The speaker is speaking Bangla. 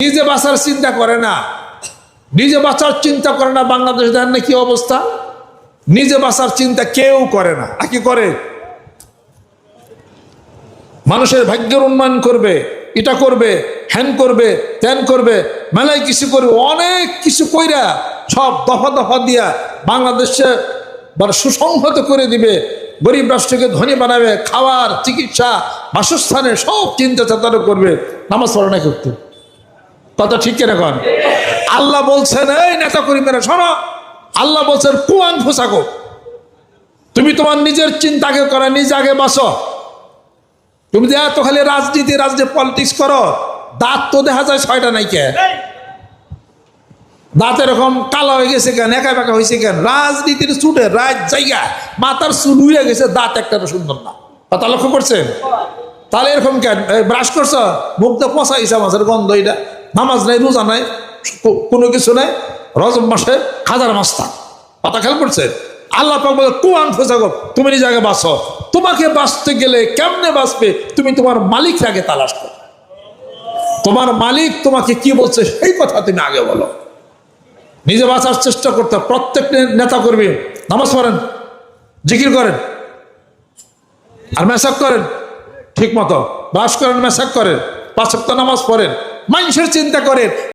নিজে বাঁচার চিন্তা করে না। নিজে বাঁচার চিন্তা করে না বাংলাদেশ দেন না কি অবস্থা? নিজে বাঁচার চিন্তা কেউ করে না। কি করে? মানুষের ভাগ্যের উন্নয়ন করবে, এটা করবে, হ্যান করবে, ত্যান করবে, মেলায় কিছু করবে, অনেক কিছু কইরা সব দফা দফা দিয়া বাংলাদেশে সুসংহত করে দিবে। গরিব রাষ্ট্রকে ধনী বানাবে, খাওয়ার, চিকিৎসা, বাসস্থানে সব চিন্তা চেতনা করবে। নামাজ পড়ে না করতে? কথা ঠিক কেন এখন আল্লাহ বলছেন, এই নেতা কর্মীরা শোনো। আল্লাহ বলছেন কুয়ান ফোসাকো তুমি তোমার নিজের চিন্তাকে করা, নিজে আগে বাসো তুমি যে এত খালি রাজনীতি রাজনীতি পলিটিক্স করো, দাঁত তো দেখা যায় ছয়টা নাই কে? দাঁত এরকম কালো হয়ে গেছে কেন, একা বেকা হয়েছে কেন? রাজনীতির চুটে রাজ জায়গা, মাথার চুল উড়ে গেছে, দাঁত একটা সুন্দর না। কথা লক্ষ্য করছেন? তাহলে এরকম কেন? ব্রাশ করছ? মুখ তো পচা গেছে মাছের গন্ধ এটা। নামাজ নাই, রোজা নাই কোনো কিছু নাই, রজব মাসে হাজার মাস্তা। পাতা খেয়াল করছেন আল্লাহ বলে তুমি নিজে আগে বাঁচো। তোমাকে বাঁচতে গেলে কেমনে বাঁচবে? তুমি তোমার মালিক আগে তালাশ করো। তোমার মালিক তোমাকে কি বলছে, সেই কথা তুমি আগে বলো। নিজে বাঁচার চেষ্টা করতে। প্রত্যেক নেতা করবি নামাজ পড়েন, জিকির করেন, আর মেসাক করেন, ঠিক মতো। বাস করেন, মেসাক করেন, পাঁচ সপ্তাহ নামাজ পড়েন। মানুষের চিন্তা করেন।